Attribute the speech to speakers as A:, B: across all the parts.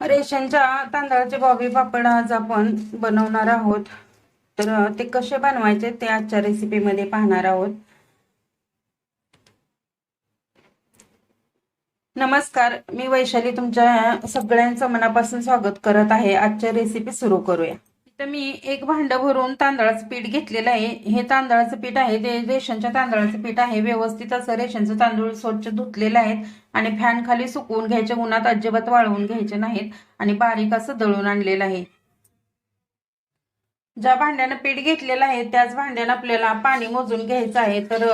A: रेशनच्या तांदळाचे बॉबी पापड आज आपण बनवणार आहोत. तर ते कसे बनवायचे ते आजच्या रेसिपीमध्ये पाहणार आहोत. नमस्कार मी वैशाली तुमच्या सगळ्यांचं मनापासून स्वागत करत आहे. आजच्या रेसिपी सुरू करूया. तर मी एक भांड भरून तांदळाचं पीठ घेतलेलं आहे. हे तांदळाचं पीठ आहे. ते रेशनच्या तांदळाचं पीठ आहे. व्यवस्थित असं रेशनचं तांदूळ स्वच्छ धुतलेलं आहेत आणि फॅन खाली सुकवून घ्यायचे. उन्हात अजिबात वाळवून घ्यायचे नाहीत. आणि बारीक असं दळून आणलेलं आहे. ज्या भांड्यानं पीठ घेतलेलं आहे त्याच भांड्यानं आपल्याला पाणी मोजून घ्यायचं आहे. तर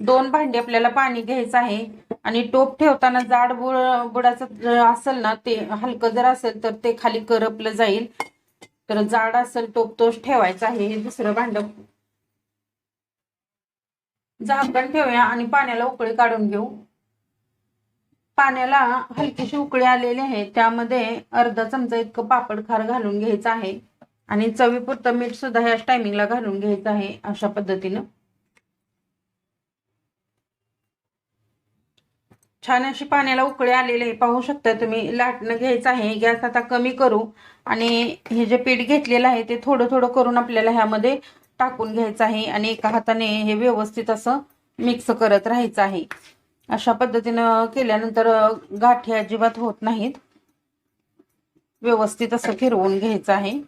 A: दोन भांडे आपल्याला पाणी घ्यायचं आहे. आणि टोप ठेवताना जाड बुड बुडाचं असेल ना ते हलकं जर असेल तर ते खाली करपलं जाईल. तर जाड असेल टोप तोच ठेवायचा आहे हे दुसरं भांड. झाकण ठेवूया आणि पाण्याला उकळी काढून घेऊ. पाण्याला हलकीशी उकळी आलेली आहे त्यामध्ये अर्धा चमचा इतकं पापड खार घालून घ्यायचं आहे. आणि चवीपुरतं मीठ सुद्धा ह्याच टायमिंगला घालून घ्यायचं आहे अशा पद्धतीनं. छान अशी पाण्याला उकळे आलेले पाहू शकता तुम्ही लाटणं घ्यायचं आहे. गॅस आता कमी करू आणि हे जे पीठ घेतलेलं आहे ते थोडं थोडं करून आपल्याला ह्यामध्ये टाकून घ्यायचं आहे आणि एका हाताने हे व्यवस्थित असं मिक्स करत राहायचं आहे. अशा पद्धतीनं केल्यानंतर गाठी अजिबात होत नाहीत. व्यवस्थित असं फिरवून घ्यायचं आहे.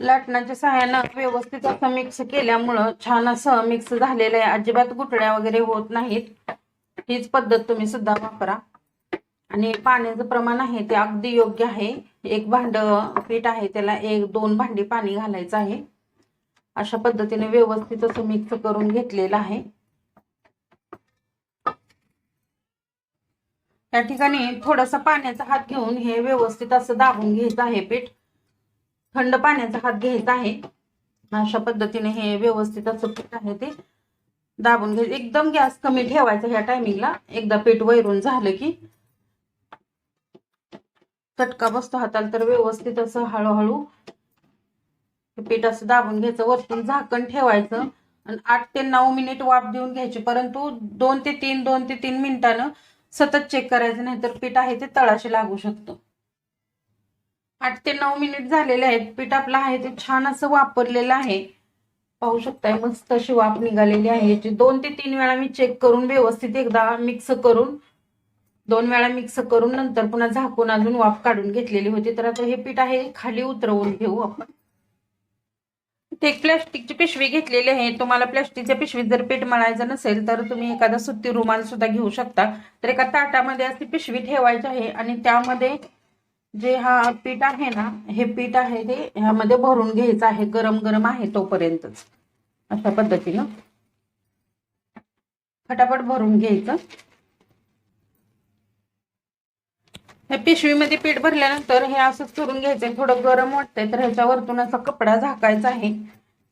A: लाटणाच्या सहाय्यानं व्यवस्थित असं मिक्स केल्यामुळं छान असं मिक्स झालेलं आहे. अजिबात गुटड्या वगैरे होत नाहीत. हीच पद्धत तुम्ही सुद्धा वापरा. आणि पाण्याचं प्रमाण आहे ते अगदी योग्य आहे. एक भांड पीठ आहे त्याला एक दोन भांडी पाणी घालायचं आहे. अशा पद्धतीने व्यवस्थित असं मिक्स करून घेतलेलं आहे. त्या ठिकाणी थोडासा पाण्याचा हात घेऊन हे व्यवस्थित असं दाबून घ्यायचं आहे पीठ. थंड पाण्याचा हात घ्यायचा आहे. अशा पद्धतीने हे व्यवस्थित असं पीठ आहे ते दाबून घ्यायचं. एकदम गॅस कमी ठेवायचा ह्या टायमिंगला एकदा पीठ वैरून झालं की चटका बसतो हाताला तर व्यवस्थित असं हळूहळू पीठ असं दाबून घ्यायचं. वरतून झाकण ठेवायचं आणि आठ ते नऊ मिनिट वाफ देऊन घ्यायची. परंतु दोन ते तीन दोन ते तीन मिनिटानं सतत चेक करायचं नाही तर पीठ आहे ते तळाशी लागू शकतं. आठ ते नऊ मिनिट झालेले आहेत. पीठ आपलं आहे ते छान असं वापरलेलं आहे. पाहू शकताय मस्त अशी वाफ निघालेली आहे. याची दोन ते तीन वेळा मी चेक करून व्यवस्थित एकदा मिक्स करून दोन वेळा मिक्स करून नंतर पुन्हा झाकून अजून वाफ काढून घेतलेली होती. तर आता हे पीठ आहे खाली उतरवून घेऊ आपण. ते एक प्लॅस्टिकची पिशवी घेतलेली आहे. तुम्हाला प्लॅस्टिकच्या पिशवीत जर पीठ मळायचं नसेल तर तुम्ही एखादा सुती रुमाल सुद्धा घेऊ शकता. तर एका ताटामध्ये अशी पिशवी ठेवायची आहे आणि त्यामध्ये जे हा पीठ आहे ना हे पीठ आहे ते ह्यामध्ये भरून घ्यायचं आहे गरम गरम आहे तोपर्यंतच. अशा पद्धतीनं. फटाफट भरून घ्यायचं. हे पिशवीमध्ये पीठ भरल्यानंतर हे असंच करून घ्यायचंय. थोडं गरम वाटतंय तर ह्याच्यावरतून असा कपडा झाकायचा आहे.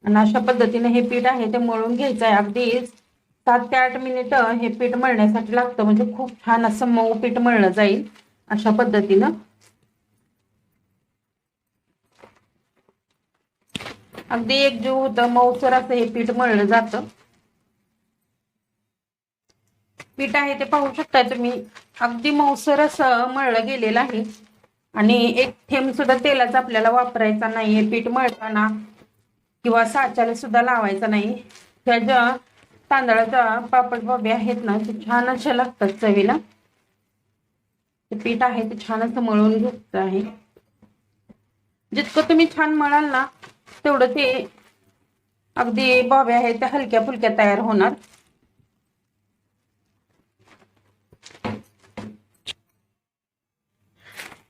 A: आणि अशा पद्धतीने हे पीठ आहे ते मळून घ्यायचं आहे अगदी सात ते आठ मिनिटं हे पीठ मळण्यासाठी लागतं. म्हणजे खूप छान असं मऊ पीठ मळलं जाईल. अशा पद्धतीनं. अगदी एकजीव होतं मऊसर असं हे पीठ मळलं जातं. पीठ आहे ते पाहू शकता तुम्ही. अगदी मऊसर असं मळलं गेलेलं आहे. आणि एक थेंब सुद्धा तेलाचा आपल्याला वापरायचा नाहीये पीठ मळताना किंवा साच्याला सुद्धा लावायचा नाही. त्या ज्या तांदळाच्या पापड बाबे आहेत ना ते छान अशा लागतात चवीला. ते पीठ आहे ते छान असं मळून घ्यायचं आहे. जितकं तुम्ही छान मळाल ना तेवढं ते अगदी बॉब्या आहेत त्या हलक्या फुलक्या तयार होणार.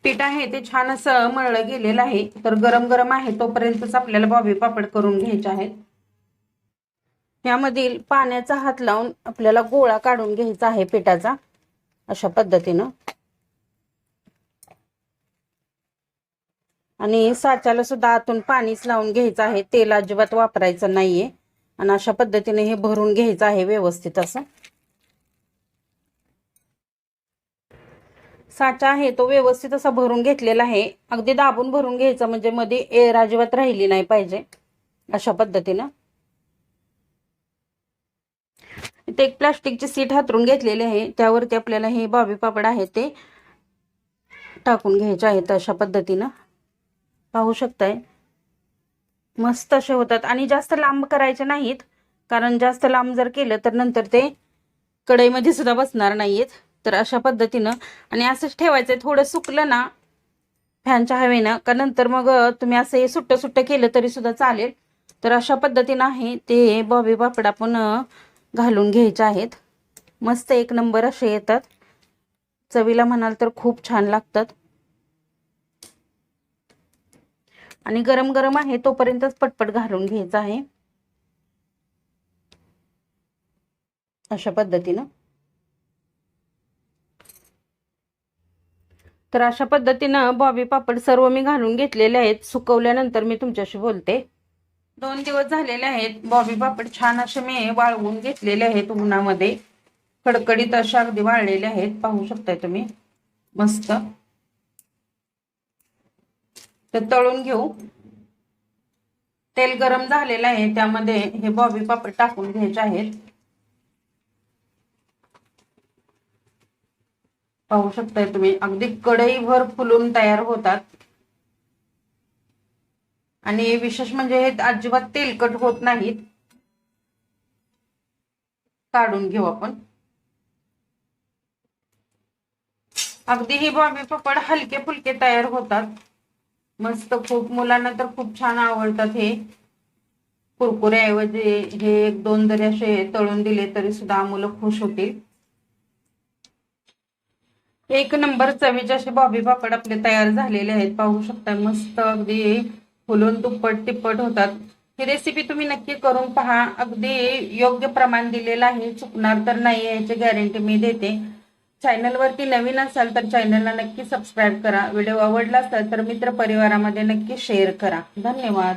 A: पीठ आहे ते छान असं मळलं गेलेलं आहे. तर गरम गरम आहे तोपर्यंतच आपल्याला बॉबी पापड करून घ्यायचे आहेत. यामधील पाण्याचा हात लावून आपल्याला गोळा काढून घ्यायचा आहे पिठाचा अशा पद्धतीनं. आणि साच्याला सुद्धा आतून पाणीच लावून घ्यायचं आहे. तेल अजिबात वापरायचं नाहीये. आणि अशा पद्धतीने हे भरून घ्यायचं आहे व्यवस्थित असं. साचा आहे तो व्यवस्थित असा भरून घेतलेला आहे. अगदी दाबून भरून घ्यायचा म्हणजे मध्ये एअर अजिबात राहिली नाही पाहिजे. अशा पद्धतीनं. इथे एक प्लास्टिकची सीट हातरून घेतलेली आहे. त्यावरती आपल्याला हे बॉबी पापड आहे ते टाकून घ्यायचे आहेत अशा पद्धतीनं. पाहू शकताय. मस्त असे होतात. आणि जास्त लांब करायचे नाहीत. कारण जास्त लांब जर केलं तर नंतर ते कढईमध्ये सुद्धा बसणार नाहीयेत. तर अशा पद्धतीनं. आणि असंच ठेवायचं आहे थोडं सुकलं ना फॅनच्या हवेनं का नंतर मग तुम्ही असं हे सुट्टं सुट्टं केलं तरी सुद्धा चालेल. तर अशा पद्धतीनं आहे ते बॉबी पापड आपण घालून घ्यायचे आहेत. मस्त एक नंबर असे येतात. चवीला म्हणाल तर खूप छान लागतात. आणि गरम गरम आहे तोपर्यंतच पटपट घालून घ्यायचं आहे. अशा पद्धतीनं. तर अशा पद्धतीनं बॉबी पापड सर्व मी घालून घेतलेले आहेत. सुकवल्यानंतर मी तुमच्याशी बोलते. दोन दिवस झालेले आहेत. बॉबी पापड छान असे मी वाळवून घेतलेले आहेत उन्हामध्ये. कडकडीत अशा अगदी वाळलेले आहेत. पाहू शकताय तुम्ही. मस्त. तर तळून घेऊ. तेल गरम झालेलं आहे त्यामध्ये हे बॉबी पापड टाकून घ्यायचे आहेत. पाहू शकताय तुम्ही अगदी कढईभर फुलून तयार होतात. आणि विशेष म्हणजे हे अजिबात तेलकट होत नाहीत. काढून घेऊ आपण. अगदी ही बॉबी पापड हलके फुलके तयार होतात. मस्त खूप मुलांना तर खूप छान आवडतात हे. कुरकुऱ्याऐवजी हे एक दोन जरी असे तळून दिले तरी सुद्धा मुलं खुश होतील. एक नंबर चवीचे असे बॉबी पापड आपले तयार झालेले आहेत. पाहू शकता मस्त अगदी फुलून दुप्पट तिप्पट होतात. ही रेसिपी तुम्ही नक्की करून पहा. अगदी योग्य प्रमाण दिलेलं आहे. चुकणार तर नाही याची गॅरंटी मी देते. चॅनलवरती नवीन असाल तर चॅनलला नक्की सबस्क्राईब करा. व्हिडिओ आवडला असेल तर मित्र परिवारामध्ये नक्की शेअर करा. धन्यवाद.